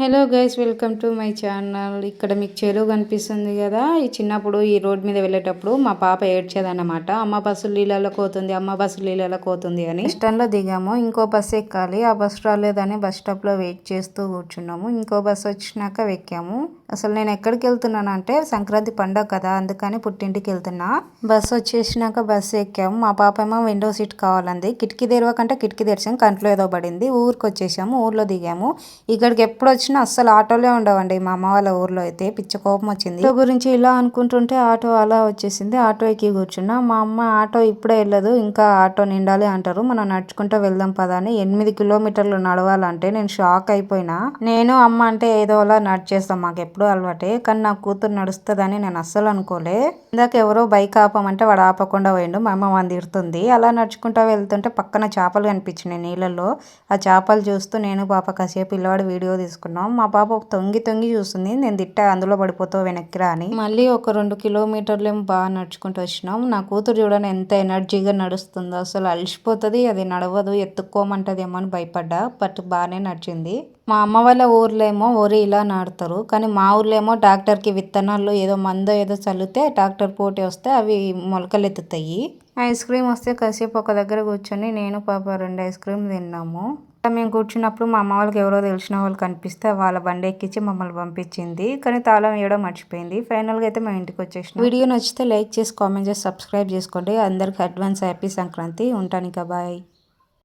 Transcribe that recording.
Hello guys welcome to my channel ఇక్కడ మీకు చెరువు కనిపిస్తుంది కదా. ఈ చిన్నప్పుడు ఈ రోడ్ మీద వెళ్ళేటప్పుడు మా పాప ఏడ్చేదన్నమాట. అమ్మ బస్సు నీళ్ళలో కోతుంది అమ్మ బస్సు నీళ్ళలో కోతుంది అని. లో దిగాము. ఇంకో బస్సు ఎక్కాలి. ఆ బస్సు రాలేదని బస్ స్టాప్లో వెయిట్ చేస్తూ కూర్చున్నాము. ఇంకో బస్సు వచ్చినాక ఎక్కాము అసలు నేను ఎక్కడికి వెళ్తున్నాను అంటే సంక్రాంతి పండగ కదా అందుకని పుట్టింటికి వెళ్తున్నా. బస్సు వచ్చేసినాక బస్సు ఎక్కాము. మా పాప ఏమో విండో సీట్ కావాలంది. కిటికీ తెరవకంటే కిటికీ తెరిచాం. కంట్లో ఏదో పడింది. ఊరికి వచ్చేసాము ఊర్లో దిగాము. ఇక్కడికి ఎప్పుడు వచ్చినా అస్సలు ఆటోలే ఉండవండి. మా అమ్మ వాళ్ళ ఊర్లో అయితే పిచ్చ కోపం వచ్చింది. గురించి ఇలా అనుకుంటుంటే ఆటో అలా వచ్చేసింది. ఆటో ఎక్కి కూర్చున్నా. మా అమ్మ ఆటో ఇప్పుడే వెళ్ళదు ఇంకా ఆటో నిండాలి అంటారు. మనం నడుచుకుంటూ వెళ్దాం పదా అని ఎనిమిది కిలోమీటర్లు నడవాలంటే నేను షాక్ అయిపోయినా. నేను అమ్మ అంటే ఏదో అలా నడిచేస్తాం మాకు ఎప్పుడు అలవాటే. కానీ నా కూతురు నడుస్తుందని నేను అస్సలు అనుకోలే. ఇందాక ఎవరో బైక్ ఆపమంటే వాడు ఆపకుండా పోయిండు మా అమ్మ వంద తిడుతుంది. అలా నడుచుకుంటూ వెళ్తుంటే పక్కన చేపలు కనిపించినాయి నీళ్ళల్లో. ఆ చేపలు చూస్తూ నేను పాప కాసేపు పిల్లవాడు వీడియో తీసుకున్నాం. మా పాప తొంగి తొంగి చూస్తుంది. నేను తిట్ట అందులో పడిపోతావు వెనక్కి రా అని. మళ్ళీ ఒక రెండు కిలోమీటర్లు ఏమో బాగా నడుచుకుంటూ వచ్చినాం. నా కూతురు చూడని ఎంత ఎనర్జీగా నడుస్తుందో. అసలు అలసిపోతుంది అది నడవదు ఎత్తుక్కోమంటదేమో అని భయపడ్డా. బట్ బాగానే నడిచింది. మా అమ్మ వాళ్ళ ఊర్లో ఏమో వరి ఇలా నాటుతారు కానీ మా ఊర్లో ఏమో ట్రాక్టర్కి విత్తనాలు ఏదో మందో ఏదో చల్లితే ట్రాక్టర్ పోటీ వస్తే అవి మొలకలు ఎత్తుతాయి. ఐస్ క్రీమ్ వస్తే కాసేపు ఒక దగ్గర కూర్చొని నేను పాప రెండు ఐస్ క్రీమ్ తిన్నాము. మేము కూర్చున్నప్పుడు మా అమ్మ వాళ్ళకి ఎవరో తెలిసిన వాళ్ళు కనిపిస్తే వాళ్ళ బండి ఎక్కించి మమ్మల్ని పంపించింది. కానీ తాళం వేయడం మర్చిపోయింది. ఫైనల్గా అయితే మా ఇంటికి వచ్చేసిన. వీడియో నచ్చితే లైక్ చేసి కామెంట్ చేసి సబ్స్క్రైబ్ చేసుకోండి. అందరికి అడ్వాన్స్ హ్యాపీ సంక్రాంతి. ఉంటాను ఇక బాయ్.